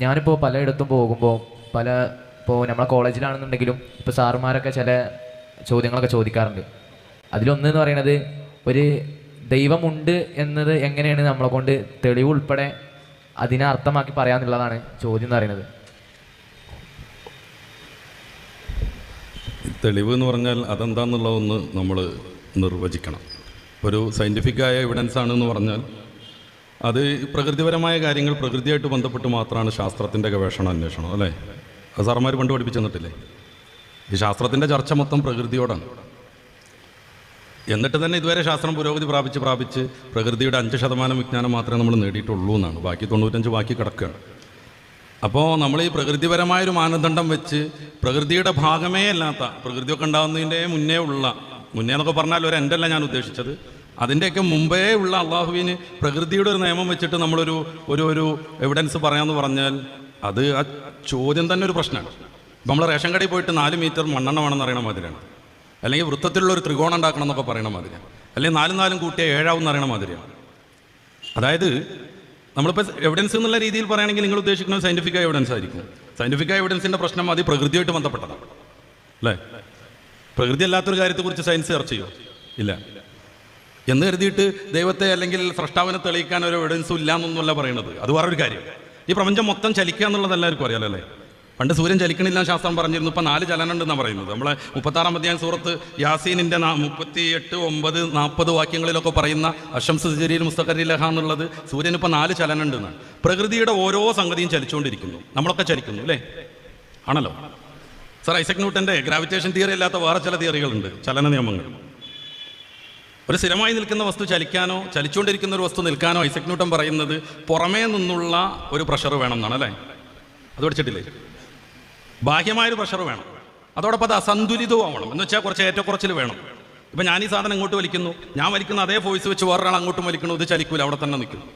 ഞാനിപ്പോൾ പലയിടത്തും പോകുമ്പോൾ പല ഇപ്പോൾ നമ്മളെ കോളേജിലാണെന്നുണ്ടെങ്കിലും ഇപ്പോൾ സാറുമാരൊക്കെ ചില ചോദ്യങ്ങളൊക്കെ ചോദിക്കാറുണ്ട്. അതിലൊന്ന് എന്ന് പറയുന്നത് ഒരു ദൈവമുണ്ട് എന്നത് എങ്ങനെയാണ് നമ്മളെ കൊണ്ട് തെളിവ് ഉൾപ്പെടെ അതിനെ അർത്ഥമാക്കി പറയാന്നുള്ളതാണ് ചോദ്യം എന്ന് പറയുന്നത് തെളിവ് എന്ന് പറഞ്ഞാൽ അതെന്താന്നുള്ളതൊന്ന് നമ്മൾ നിർവചിക്കണം. ഒരു സയന്റിഫിക്കായ എവിഡൻസ് ആണെന്ന് പറഞ്ഞാൽ അത് പ്രകൃതിപരമായ കാര്യങ്ങൾ പ്രകൃതിയായിട്ട് ബന്ധപ്പെട്ട് മാത്രമാണ് ശാസ്ത്രത്തിന്റെ ഗവേഷണം അന്വേഷണം അല്ലേ? അത് സാറന്മാർ പണ്ട് പഠിപ്പിച്ചെന്നിട്ടില്ലേ ഈ ശാസ്ത്രത്തിന്റെ ചർച്ച മൊത്തം പ്രകൃതിയോടാണ്. എന്നിട്ട് തന്നെ ഇതുവരെ ശാസ്ത്രം പുരോഗതി പ്രാപിച്ച് പ്രാപിച്ച് പ്രകൃതിയുടെ അഞ്ച് ശതമാനം വിജ്ഞാനം മാത്രമേ നമ്മൾ നേടിയിട്ടുള്ളൂ എന്നാണ്. ബാക്കി തൊണ്ണൂറ്റഞ്ച് ബാക്കി കിടക്കുകയാണ്. അപ്പോൾ നമ്മൾ ഈ പ്രകൃതിപരമായൊരു മാനദണ്ഡം വെച്ച് പ്രകൃതിയുടെ ഭാഗമേ അല്ലാത്ത പ്രകൃതിയൊക്കെ ഉണ്ടാകുന്നതിന്റെ മുന്നേ ഉള്ള മുന്നേ എന്നൊക്കെ പറഞ്ഞാൽ ഒരു എന്റെ അല്ല ഞാൻ ഉദ്ദേശിച്ചത്. അതിന്റെയൊക്കെ മുമ്പേ ഉള്ള അള്ളാഹുവിന് പ്രകൃതിയുടെ ഒരു നിയമം വെച്ചിട്ട് നമ്മളൊരു ഒരു ഒരു എവിഡൻസ് പറയാമെന്ന് പറഞ്ഞാൽ അത് ആ ചോദ്യം തന്നെ ഒരു പ്രശ്നമാണ്. നമ്മൾ റേഷൻ കടയിൽ പോയിട്ട് നാല് മീറ്റർ മണ്ണെണ്ണ വേണമെന്ന് അറിയണ മാതിരിയാണ്. അല്ലെങ്കിൽ വൃത്തത്തിലുള്ള ഒരു ത്രികോണം ഉണ്ടാക്കണം എന്നൊക്കെ പറയണ മാതിരിയാണ്. അല്ലെങ്കിൽ നാലും നാലും കൂട്ടിയ ഏഴാവും എന്ന് അറിയണ മാതിരിയാണ്. അതായത് നമ്മളിപ്പോൾ എവിഡൻസ് എന്നുള്ള രീതിയിൽ പറയുകയാണെങ്കിൽ നിങ്ങൾ ഉദ്ദേശിക്കുന്നത് സയന്റിഫിക് എവിഡൻസ് ആയിരിക്കും. സയന്റിഫിക് എവിഡൻസിന്റെ പ്രശ്നം അത് പ്രകൃതിയായിട്ട് ബന്ധപ്പെട്ടതാണ്. അല്ലേ? പ്രകൃതി അല്ലാത്തൊരു കാര്യത്തെക്കുറിച്ച് സയൻസ് ചർച്ച ചെയ്യുമോ ഇല്ല. എന്ന് കരുതിയിട്ട് ദൈവത്തെ അല്ലെങ്കിൽ സൃഷ്ടാവിനെ തെളിയിക്കാൻ ഒരു എവിഡൻസും ഇല്ല എന്നൊന്നുമല്ല പറയുന്നത് അത് വേറൊരു കാര്യം. ഈ പ്രപഞ്ചം മൊത്തം ചലിക്കുക എന്നുള്ളത് എല്ലാവർക്കും അറിയാലോ അല്ലേ? പണ്ട് സൂര്യൻ ചലിക്കണില്ല ശാസ്ത്രം പറഞ്ഞിരുന്നു ഇപ്പം നാല് ചലനം ഉണ്ടെന്നാണ് പറയുന്നത്. നമ്മളെ മുപ്പത്താറാം അധ്യായം സൂറത്ത് യാസീനിന്റെ മുപ്പത്തി എട്ട് ഒമ്പത് നാൽപ്പത് വാക്യങ്ങളിലൊക്കെ പറയുന്ന അഷംസ് ജരീൽ മുസ്തഖരിലഹ എന്നുള്ളത് സൂര്യന് ഇപ്പം നാല് ചലനം ഉണ്ടെന്നാണ് പ്രകൃതിയുടെ ഓരോ സംഗതിയും ചലിച്ചുകൊണ്ടിരിക്കുന്നു. നമ്മളൊക്കെ ചലിക്കുന്നു അല്ലേ? ആണല്ലോ? സർ ഐസക് ന്യൂട്ടന്റെ ഗ്രാവിറ്റേഷൻ തിയറി അല്ലാത്ത വേറെ ചില തിയറികളുണ്ട്. ചലന നിയമങ്ങൾ. ഒരു സ്ഥിരമായി നിൽക്കുന്ന വസ്തു ചലിക്കാനോ ചലിച്ചുകൊണ്ടിരിക്കുന്ന ഒരു വസ്തു നിൽക്കാനോ ഐസക് ന്യൂട്ടൻ പറയുന്നത് പുറമേ നിന്നുള്ള ഒരു പ്രഷർ വേണം എന്നാണ് അല്ലേ? അത് പഠിച്ചിട്ടില്ലേ? ബാഹ്യമായൊരു പ്രഷർ വേണം. അതോടൊപ്പം അത് അസന്തുലിതവും എന്ന് വെച്ചാൽ കുറച്ച് ഏറ്റക്കുറച്ചിൽ വേണം. ഇപ്പം ഞാൻ ഈ സാധനം ഇങ്ങോട്ട് വലിക്കുന്നു. ഞാൻ വലിക്കുന്ന അതേ ഫോഴ്സ് വെച്ച് വേറൊരാൾ അങ്ങോട്ടും വലിക്കുന്നു. ഇത് ചലിക്കൂല. അവിടെ തന്നെ നിൽക്കും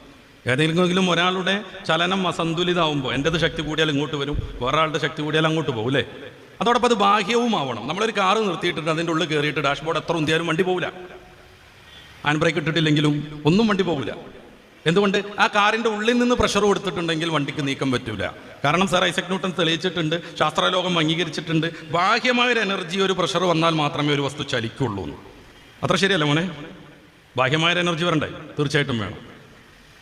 ഏതെങ്കിലും ഒരാളുടെ ചലനം അസന്തുലിതാവുമ്പോൾ എന്റെത് ശക്തി കൂടിയാൽ ഇങ്ങോട്ട് വരും. വേറൊരാളുടെ ശക്തി കൂടിയാൽ അങ്ങോട്ട് പോകും അല്ലേ? അതോടൊപ്പം അത് ബാഹ്യവും ആവണം. നമ്മളൊരു കാറ് നിർത്തിയിട്ടുണ്ട് അതിന്റെ ഉള്ളിൽ കയറിയിട്ട് ഡാഷ്ബോർഡ് എത്ര ഉന്തിയാലും വണ്ടി പോകില്ല ഹാൻഡ് ബ്രേക്ക് ഇട്ടിട്ടില്ലെങ്കിലും ഒന്നും വണ്ടി പോകില്ല എന്തുകൊണ്ട്? ആ കാറിന്റെ ഉള്ളിൽ നിന്ന് പ്രഷർ കൊടുത്തിട്ടുണ്ടെങ്കിൽ വണ്ടിക്ക് നീക്കം പറ്റൂല. കാരണം സാർ ഐസക് ന്യൂട്ടൺ തെളിയിച്ചിട്ടുണ്ട് ശാസ്ത്രലോകം അംഗീകരിച്ചിട്ടുണ്ട്. ബാഹ്യമായ ഒരു എനർജി ഒരു പ്രഷർ വന്നാൽ മാത്രമേ ഒരു വസ്തു ചലിക്കുള്ളൂ എന്ന്. അത്ര ശരിയല്ല മോനെ? ബാഹ്യമായൊരു എനർജി വരണ്ടേ? തീർച്ചയായിട്ടും വേണം.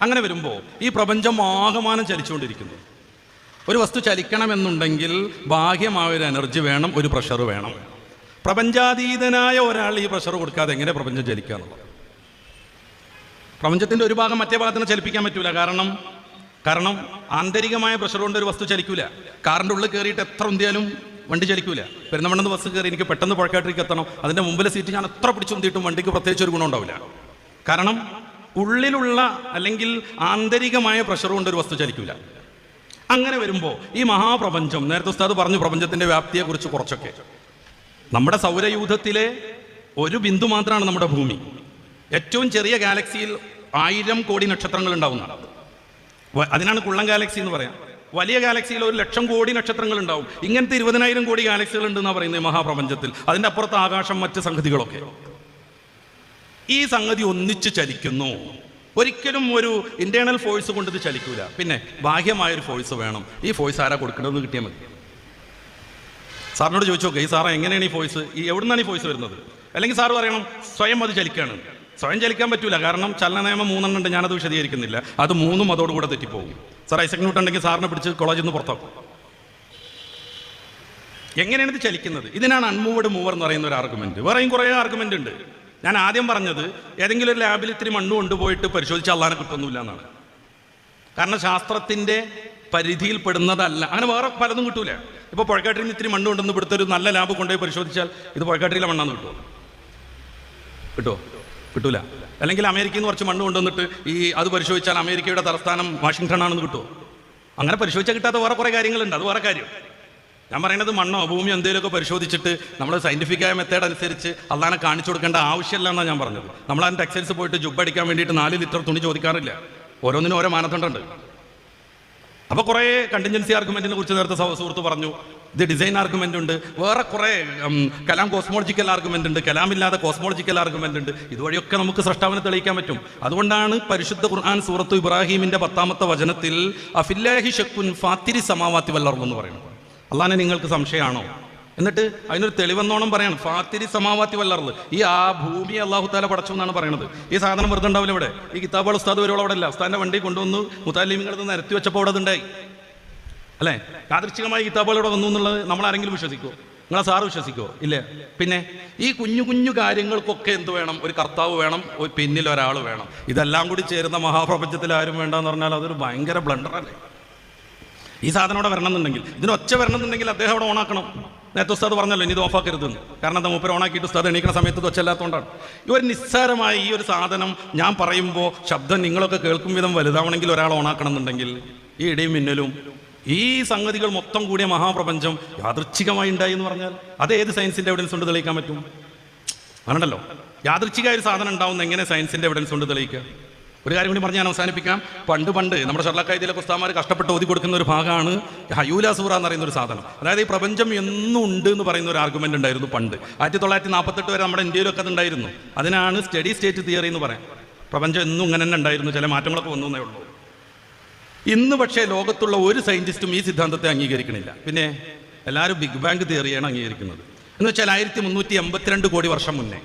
അങ്ങനെ വരുമ്പോൾ ഈ പ്രപഞ്ചം ആകമാനം ചലിച്ചുകൊണ്ടിരിക്കുന്നു. ഒരു വസ്തു ചലിക്കണമെന്നുണ്ടെങ്കിൽ ബാഹ്യമായൊരു എനർജി വേണം ഒരു പ്രഷർ വേണം. പ്രപഞ്ചാതീതനായ ഒരാൾ ഈ പ്രഷർ കൊടുക്കാതെ എങ്ങനെ പ്രപഞ്ചം ചലിക്കുക എന്നുള്ളത് പ്രപഞ്ചത്തിന്റെ ഒരു ഭാഗം മറ്റേ ഭാഗത്തിന് ചലിപ്പിക്കാൻ പറ്റൂല. കാരണം കാരണം ആന്തരികമായ പ്രഷർ കൊണ്ട് ഒരു വസ്തു ചലിക്കൂല. കാറിന്റെ ഉള്ളിൽ കയറിയിട്ട് എത്ര ഉന്തിയാലും വണ്ടി ചലിക്കൂല. പെരുന്നമണ്ണെന്ന് ബസ് കയറി എനിക്ക് പെട്ടെന്ന് പുഴക്കാട്ടിലേക്ക് എത്തണം. അതിന്റെ മുമ്പിലെ സീറ്റ് ഞാൻ എത്ര പിടിച്ചുന്തിയിട്ടും വണ്ടിക്ക് പ്രത്യേകിച്ച് ഒരു ഗുണമുണ്ടാവില്ല. കാരണം ഉള്ളിലുള്ള അല്ലെങ്കിൽ ആന്തരികമായ പ്രഷർ കൊണ്ട് ഒരു വസ്തു ചലിക്കൂല. അങ്ങനെ വരുമ്പോൾ ഈ മഹാപ്രപഞ്ചം നേരത്തെ ഉസ്താദ് പറഞ്ഞു പ്രപഞ്ചത്തിന്റെ വ്യാപ്തിയെക്കുറിച്ച് കുറച്ചൊക്കെ. നമ്മുടെ സൗരയൂഥത്തിലെ ഒരു ബിന്ദു മാത്രമാണ് നമ്മുടെ ഭൂമി. ഏറ്റവും ചെറിയ ഗാലക്സിയിൽ ആയിരം കോടി നക്ഷത്രങ്ങൾ ഉണ്ടാവുന്നതാണ്. അതിനാണ് കുള്ളം ഗാലക്സി എന്ന് പറയാം. വലിയ ഗാലക്സിയിൽ ഒരു ലക്ഷം കോടി നക്ഷത്രങ്ങൾ ഉണ്ടാവും. ഇങ്ങനത്തെ ഇരുപതിനായിരം കോടി ഗാലക്സികൾ ഉണ്ടെന്നാണ് പറയുന്നത് മഹാപ്രപഞ്ചത്തിൽ. അതിന്റെ അപ്പുറത്ത് ആകാശം മറ്റ് സംഗതികളൊക്കെ. ഈ സംഗതി ഒന്നിച്ച് ചലിക്കുന്നു. ഒരിക്കലും ഒരു ഇന്റേണൽ ഫോഴ്സ് കൊണ്ട് ചലിക്കൂല. പിന്നെ ബാഹ്യമായൊരു ഫോഴ്സ് വേണം. ഈ ഫോഴ്സ് ആരാ കൊടുക്കണമെന്ന് കിട്ടിയാൽ മതി. സാറിനോട് ചോദിച്ചു നോക്കുക ഈ സാറേ എങ്ങനെയാണ് ഈ ഫോഴ്സ് ഈ എവിടുന്നാണ് ഈ ഫോഴ്സ് വരുന്നത്? അല്ലെങ്കിൽ സാർ പറയണം സ്വയം അത് ചലിക്കാണ്. സ്വയം ചലിക്കാൻ പറ്റൂല. കാരണം ചലന നിയമം മൂന്നെണ്ണം ഉണ്ട് ഞാനത് വിശദീകരിക്കുന്നില്ല. അത് മൂന്നും അതോടുകൂടെ തെറ്റിപ്പോകും. സാർ ഐസക് ന്യൂട്ടൻ ഉണ്ടെങ്കിൽ സാറിനെ പിടിച്ച് കോളേജിൽ നിന്ന് പുറത്താക്കും. എങ്ങനെയാണ് ഇത് ചലിക്കുന്നത്? ഇതിനാണ് അൺമൂവഡ് മൂവർ എന്ന് പറയുന്ന ഒരു ആർഗ്യുമെന്റ് വേറെയും കുറേ ആർഗ്യുമെന്റ് ഉണ്ട്. ഞാൻ ആദ്യം പറഞ്ഞത് ഏതെങ്കിലും ഒരു ലാബിൽ ഇത്തിരി മണ്ണ് കൊണ്ടുപോയിട്ട് പരിശോധിച്ച് അള്ളാനെ കിട്ടുന്നില്ല എന്നാണ്. കാരണം ശാസ്ത്രത്തിന്റെ പരിധിയിൽ പെടുന്നതല്ല. അങ്ങനെ വേറെ പലതും കിട്ടൂല. ഇപ്പോൾ പുഴക്കാട്ടിൽ നിന്ന് ഇത്തിരി മണ്ണ് കൊണ്ടുവന്ന് ഇവിടുത്തെ ഒരു നല്ല ലാബ് കൊണ്ടുപോയി പരിശോധിച്ചാൽ ഇത് പുഴക്കാട്ടിലെ മണ്ണാന്ന് കിട്ടുമോ കിട്ടുമോ കിട്ടൂല. അല്ലെങ്കിൽ അമേരിക്കയിൽ നിന്ന് കുറച്ച് മണ്ണ് കൊണ്ടുവന്നിട്ട് ഈ അത് പരിശോധിച്ചാൽ അമേരിക്കയുടെ തലസ്ഥാനം വാഷിങ്ടൺ ആണെന്ന് കിട്ടുമോ അങ്ങനെ പരിശോധിച്ചാൽ കിട്ടാത്ത വേറെ കുറേ കാര്യങ്ങളുണ്ട്. അത് വേറെ കാര്യം. ഞാൻ പറയുന്നത് മണ്ണോ ഭൂമിയോ എന്തെങ്കിലുമൊക്കെ പരിശോധിച്ചിട്ട് നമ്മൾ സയന്റിഫിക്കായ മെത്തേഡ് അനുസരിച്ച് അള്ളാനെ കാണിച്ചു കൊടുക്കേണ്ട ആവശ്യമില്ല എന്നാണ് ഞാൻ പറഞ്ഞത്. നമ്മൾ അതിന് ടെക്സ്റ്റൈൽസ് പോയിട്ട് ജുബ് അടിക്കാൻ വേണ്ടിയിട്ട് നാല് ലിറ്റർ തുണി ചോദിക്കാറില്ല. ഓരോന്നിനും ഓരോ മാനദണ്ഡമുണ്ട്. അപ്പോൾ കുറേ കണ്ടിൻജൻസി ആർഗ്യുമെന്റിനെ കുറിച്ച് നേരത്തെ സഹ- സുഹൃത്ത് പറഞ്ഞു. ഇത് ഡിസൈൻ ആർഗ്യുമെന്റ് ഉണ്ട്. വേറെ കുറേ കലാം കോസ്മോളജിക്കൽ ആർഗ്യുമെന്റ് ഉണ്ട്. കലാമില്ലാതെ കോസ്മോളജിക്കൽ ആർഗ്യുമെന്റ് ഉണ്ട്. ഇതുവഴിയൊക്കെ നമുക്ക് സൃഷ്ടാവിനെ തെളിയിക്കാൻ പറ്റും. അതുകൊണ്ടാണ് പരിശുദ്ധ ഖുർആൻ സൂറത്തു ഇബ്രാഹിമിന്റെ പത്താമത്തെ വചനത്തിൽ അഫില്ലാഹി ഷക്കുൻ ഫാത്തിരി സമാവാത്തി എന്ന് പറയുന്നത്. അള്ളാനെ നിങ്ങൾക്ക് സംശയമാണോ? എന്നിട്ട് അതിനൊരു തെളിവെന്നോണം പറയാണ്. ഫാത്തിരി സമാവാത്തി വല്ലർന്ന് ഈ ആ ഭൂമി അള്ളാഹു താല പടച്ചു എന്നാണ് പറയുന്നത് ഈ സാധനം വെറുതെ ഉണ്ടാവില്ല ഇവിടെ. ഈ കിതാബുകൾ ഉസ്താദ് വരുവോളം അവിടെ അല്ല ഉസ്താദിന്റെ വണ്ടി കൊണ്ടുവന്ന് മുത്താലിമിങ്ങൾ നിന്ന് നിരത്തി വെച്ചപ്പോൾ അവിടെ അതുണ്ടായി അല്ലേ? യാദൃച്ഛികമായി കിതാബുകൾ ഇവിടെ വന്നു എന്നുള്ളത് നമ്മൾ ആരെങ്കിലും വിശ്വസിക്കുമോ നിങ്ങളെ സാറ് വിശ്വസിക്കുമോ ഇല്ലേ? പിന്നെ ഈ കുഞ്ഞു കുഞ്ഞു കാര്യങ്ങൾക്കൊക്കെ എന്ത് വേണം? ഒരു കർത്താവ് വേണം ഒരു പിന്നിൽ ഒരാൾ വേണം. ഇതെല്ലാം കൂടി ചേരുന്ന മഹാപ്രപഞ്ചത്തിൽ ആരും വേണ്ടെന്ന് പറഞ്ഞാൽ അതൊരു ഭയങ്കര ബ്ലണ്ടറല്ലേ ഈ സാധനം അവിടെ വരണം എന്നുണ്ടെങ്കിൽ ഇതിന് ഒച്ച വരണം എന്നുണ്ടെങ്കിൽ അദ്ദേഹം അവിടെ ഓണാക്കണം. നേരത്തെ ഉസ്താദ് പറഞ്ഞല്ലോ ഇനി ഇത് ഓഫാക്കരുതെന്ന്. കാരണം എന്താ മൂപ്പർ ഓണാക്കിയിട്ട് ഉസ്താദ് എണീക്കുന്ന സമയത്ത് തൊച്ചല്ലാത്തതുകൊണ്ടാണ് ഈ ഒരു നിസ്സാരമായ ഈ ഒരു സാധനം ഞാൻ പറയുമ്പോൾ ശബ്ദം നിങ്ങളൊക്കെ കേൾക്കും വിധം വലുതാവണമെങ്കിൽ ഒരാൾ ഓണാക്കണം എന്നുണ്ടെങ്കിൽ ഈ ഇടിയും മിന്നലും ഈ സംഗതികൾ മൊത്തം കൂടിയ മഹാപ്രപഞ്ചം യാദൃച്ഛികമായി ഉണ്ടായി എന്ന് പറഞ്ഞാൽ അത് ഏത് സയൻസിന്റെ എവിഡൻസ് കൊണ്ട് തെളിയിക്കാൻ പറ്റും? അങ്ങനല്ലോ യാദൃച്ഛികമായ ഒരു സാധനം ഉണ്ടാവുന്ന എങ്ങനെ സയൻസിന്റെ എവിഡൻസ് കൊണ്ട് തെളിയിക്കുക? ഒരു കാര്യം കൂടി പറഞ്ഞ് ഞാൻ അവസാനിപ്പിക്കാം. പണ്ട് പണ്ട് നമ്മുടെ ഷർലക്കായതിലെ പുസ്തകമാർ കഷ്ടപ്പെട്ട് ഓതി കൊടുക്കുന്ന ഒരു ഭാഗമാണ് ഹയൂല സൂറ എന്ന് പറയുന്ന ഒരു സാധനം. അതായത് ഈ പ്രപഞ്ചം എന്നും ഉണ്ട് എന്ന് പറയുന്ന ഒരു ആർഗ്യുമെന്റ് ഉണ്ടായിരുന്നു പണ്ട്. ആയിരത്തി തൊള്ളായിരത്തി നാൽപ്പത്തെട്ട് വരെ നമ്മുടെ ഇന്ത്യയിലൊക്കെ അത് ഉണ്ടായിരുന്നു. അതിനാണ് സ്റ്റഡി സ്റ്റേറ്റ് തിയറി എന്ന് പറയാം. പ്രപഞ്ചം എന്നും ഇങ്ങനെ തന്നെ ഉണ്ടായിരുന്നു. ചില മാറ്റങ്ങളൊക്കെ വന്നു എന്നേ ഉള്ളൂ. ഇന്ന് പക്ഷേ ലോകത്തുള്ള ഒരു സയന്റിസ്റ്റും ഈ സിദ്ധാന്തത്തെ അംഗീകരിക്കണില്ല. പിന്നെ എല്ലാവരും ബിഗ് ബാങ്ക് തിയറിയാണ് അംഗീകരിക്കുന്നത്. എന്ന് വെച്ചാൽ ആയിരത്തി മുന്നൂറ്റി എൺപത്തിരണ്ട് കോടി വർഷം മുന്നേ.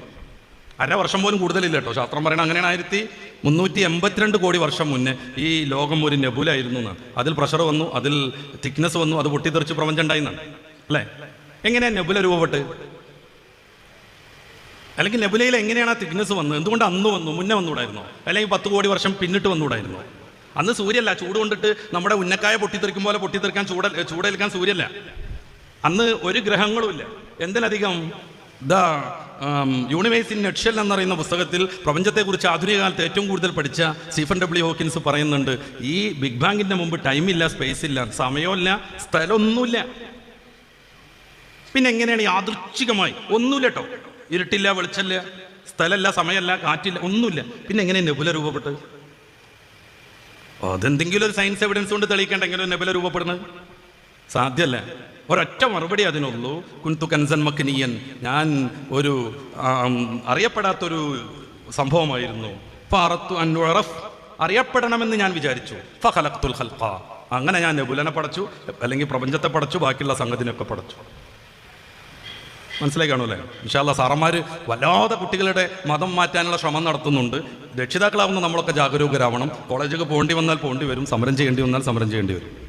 അര വർഷം പോലും കൂടുതലില്ല കേട്ടോ. ശാസ്ത്രം പറയണ അങ്ങനെയാണ്. ആയിരത്തി മുന്നൂറ്റി എൺപത്തിരണ്ട് കോടി വർഷം മുന്നേ ഈ ലോകം ഒരു നെബുലായിരുന്നു എന്നാണ്. അതിൽ പ്രഷർ വന്നു അതിൽ തിക്നെസ് വന്നു അത് പൊട്ടിത്തെറിച്ച് പ്രപഞ്ചം ഉണ്ടായിന്നാണ്. അല്ലേ? എങ്ങനെയാണ് നെബുല രൂപപ്പെട്ട്? അല്ലെങ്കിൽ നെബുലയിൽ എങ്ങനെയാണ് ആ തിക്നെസ് വന്നത്? എന്തുകൊണ്ട് അന്ന് വന്നു മുന്നേ വന്നുകൂടായിരുന്നോ? അല്ലെങ്കിൽ പത്ത് കോടി വർഷം പിന്നിട്ട് വന്നുകൂടായിരുന്നോ? അന്ന് സൂര്യല്ല ചൂട് കൊണ്ടിട്ട് നമ്മുടെ ഉന്നക്കായ പൊട്ടിത്തെറിക്കും പോലെ പൊട്ടിത്തെറിക്കാൻ ചൂട ചൂടേൽക്കാൻ സൂര്യല്ല. അന്ന് ഒരു ഗ്രഹങ്ങളും ഇല്ല. എന്തിനധികം ദ യൂണിവേഴ്സ് ഇൻ നെറ്റ്ഷൽ എന്നറിയുന്ന പുസ്തകത്തിൽ പ്രപഞ്ചത്തെക്കുറിച്ച് ആധുനിക കാലത്ത് ഏറ്റവും കൂടുതൽ പഠിച്ച സീഫൻ ഡബ്ല്യു ഹോക്കിൻസ് പറയുന്നുണ്ട് ഈ ബിഗ് ബാങ്കിന്റെ മുമ്പ് ടൈമില്ല സ്പേസ് ഇല്ല സമയമില്ല സ്ഥലമൊന്നുമില്ല. പിന്നെ എങ്ങനെയാണ് യാദൃച്ഛികമായി ഒന്നുമില്ല കേട്ടോ ഇരുട്ടില്ല വെളിച്ചമില്ല സ്ഥലമല്ല സമയമല്ല കാറ്റില്ല ഒന്നുമില്ല. പിന്നെ എങ്ങനെ നെബുല രൂപപ്പെട്ട് അതെന്തെങ്കിലും ഒരു സയൻസ് എവിഡൻസ് കൊണ്ട് തെളിയിക്കണ്ടെങ്കിലും നെബുല രൂപപ്പെടുന്നത്? സാധ്യല്ല. ഒരൊറ്റ മറുപടി അതിനുള്ളൂ. കുൻതു കൻസൻ മക്കനീയൻ ഞാൻ ഒരു അറിയപ്പെടാത്തൊരു സംഭവമായിരുന്നു. പാറത്തു അൻവറഫ് അറിയപ്പെടണമെന്ന് ഞാൻ വിചാരിച്ചു. ഫഹലഖ്തുൽ ഖൽഖ. അങ്ങനെ ഞാൻ നെബുലനെ പടച്ചു അല്ലെങ്കിൽ പ്രപഞ്ചത്തെ പടച്ചു ബാക്കിയുള്ള സംഗതിനൊക്കെ പടച്ചു മനസ്സിലായി അല്ലേ വിശാല സാറന്മാർ വല്ലാതെ കുട്ടികളുടെ മതം മാറ്റാനുള്ള ശ്രമം നടത്തുന്നുണ്ട്. രക്ഷിതാക്കളാവുന്ന നമ്മളൊക്കെ ജാഗരൂകരാവണം. കോളേജൊക്കെ പോകേണ്ടി വന്നാൽ പോകേണ്ടി വരും സമരം ചെയ്യേണ്ടി വന്നാൽ സമരം ചെയ്യേണ്ടി വരും.